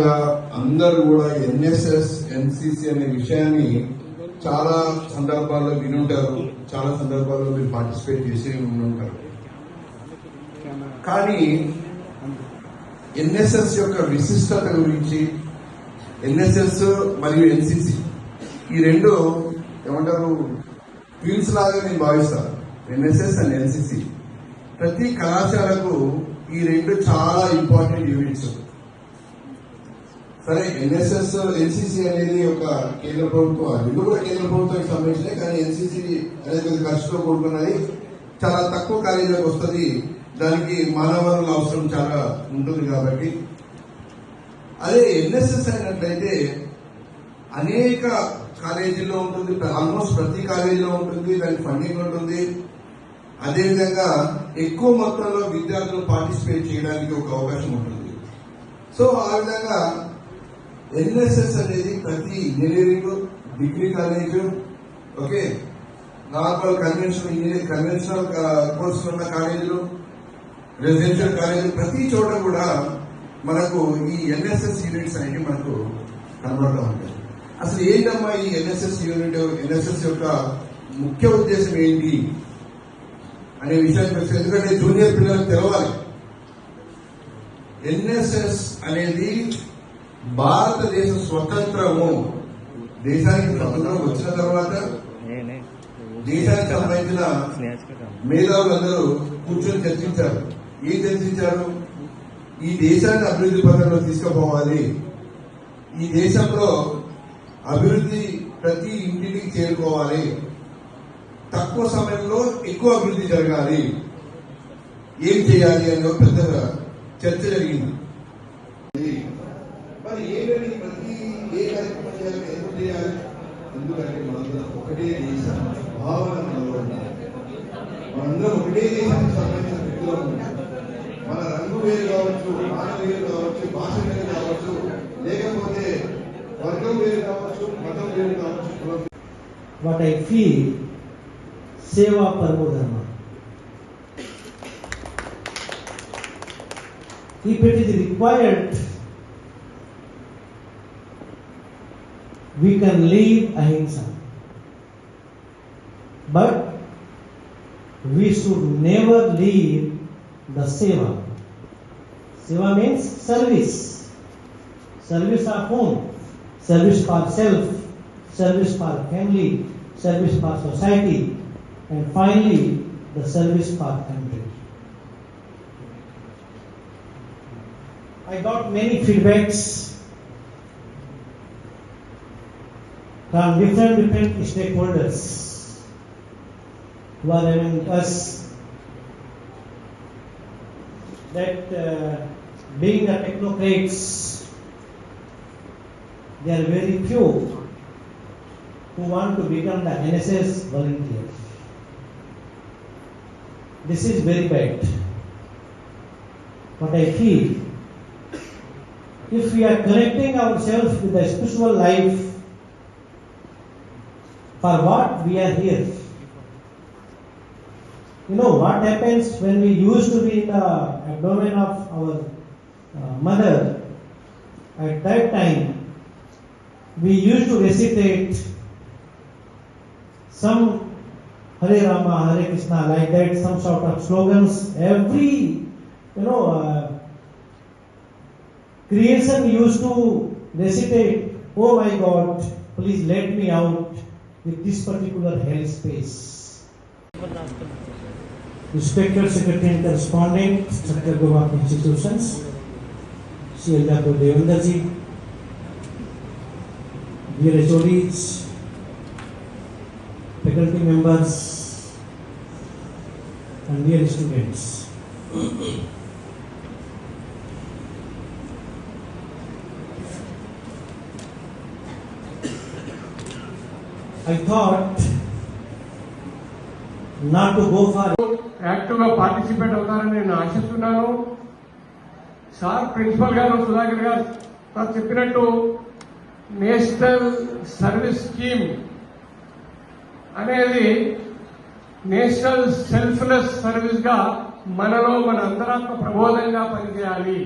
గా అందరూ కూడా ఎన్ఎస్ఎస్ ఎన్సిసి అనే విషయాన్ని చాలా సందర్భాల్లో వినుంటారు. చాలా సందర్భాల్లో మీరు పార్టిసిపేట్ చేసి ఉంటారు. కానీ ఎన్ఎస్ఎస్ యొక్క విశిష్టత గురించి ఎన్ఎస్ఎస్ మరియు ఎన్సిసి ఈ రెండు ఏమంటారు ట్విన్స్ లాగా నేను భావిస్తాను. NSS and NCC. ప్రతి కళాశాలకు ఈ రెండు చాలా ఇంపార్టెంట్ యూనిట్స్ సరే ఎన్ఎస్ఎస్ ఎన్సిసి అనేది ఒక కేంద్ర ప్రభుత్వం. రెండు కూడా కేంద్ర ప్రభుత్వానికి సంబంధించినవి కానీ ఎన్సిసి అనేది కొద్ది ఖర్చుతో కూడుకున్నది. చాలా తక్కువ కాలేజీలకు వస్తుంది. దానికి మానవ వనరుల అవసరం చాలా ఉంటుంది కాబట్టి. అదే ఎన్ఎస్ఎస్ అయినట్లయితే అనేక కాలేజీల్లో ఉంటుంది ఆల్మోస్ట్ ప్రతి కాలేజీలో ఉంటుంది దానికి ఫండింగ్ ఉంటుంది. అదేవిధంగా ఎక్కువ మొత్తంలో విద్యార్థులు పార్టిసిపేట్ చేయడానికి ఒక అవకాశం ఉంటుంది. సో ఆ విధంగా ఎన్ఎస్ఎస్ అనేది ప్రతి engineering degree college okay? Normal conventional engineering conventional కోర్సులు ఉన్న కాలేజీలు రెసిడెన్షియల్ కాలేజీలు ప్రతి చోట కూడా మనకు ఈ ఎన్ఎస్ఎస్ యూనిట్స్ అనేవి మనకు కనబడుతూ ఉంటాయి. అసలు ఏంటమ్మా ఈ ఎన్ఎస్ఎస్ యూనిట్ ఎన్ఎస్ఎస్ యొక్క ముఖ్య ఉద్దేశం ఏంటి అనే విషయానికి వస్తే ఎందుకంటే జూనియర్ పిల్లలకు తెలవాలి. ఎన్ఎస్ఎస్ అనేది భారతదేశ స్వతంత్రము. దేశానికి స్వతంత్రం వచ్చిన తర్వాత దేశానికి సంబంధించిన మేధావులందరూ కూర్చొని చర్చించారు. ఏం చర్చించారు? ఈ దేశాన్ని అభివృద్ధి పథంలో తీసుకుపోవాలి. ఈ దేశంలో అభివృద్ధి ప్రతి ఇంటికి చేరుకోవాలి. తక్కువ సమయంలో ఎక్కువ అభివృద్ధి జరగాలి. ఏం చేయాలి అనే పెద్ద చర్చ జరిగింది మరి ఏంటంటే ప్రతి ఏ కార్యక్రమం చేయాలి ఎందుకు చేయాలి ఎందుకంటే మనందరం ఒకటే దేశం భావన మనలో మనందరం ఒకటే దేశానికి సంబంధించిన వ్యక్తులు మన రంగు వేరు కావచ్చు మాట వేరు కావచ్చు భాష వేరు కావచ్చు లేకపోతే వర్గం వేరు కావచ్చు మతం వేరు కావచ్చు వాట్ ఐ ఫీల్ సేవా Seva Paramo Dharma. If required we can leave ahimsa. But we should never leave the seva. Seva means service. Service of whom? Service for self, service for family, service for society, and finally the service for country. I got many feedbacks from different different stakeholders who are among us that uh, being the technocrats, there are very few who want to become the NSS volunteers. This is very bad. But I feel if we are connecting ourselves with the spiritual life, for what we are here. You know what happens when we used to be in the abdomen of our uh, mother, at that time we used to recitate some Hare Rama, Hare Krishna, like that, some sort of slogans. Every, you know, uh, creation used to recitate, Oh my God, please let me out with this particular hell space. Respected Secretary and Correspondent, Secretary Government Institutions, Sri Dr. Devenderji, dear HODs, faculty members, and dear students. I thought నాకు to యాక్టివ్గా participate అవుతారని నేను ఆశిస్తున్నాను. Sir principal గారు Sudhakar garu sir చెప్పినట్టు national service scheme అనేది national selfless సర్వీస్గా మనలో మన అంతరాత్మ ప్రబోధంగా పనిచేయాలి.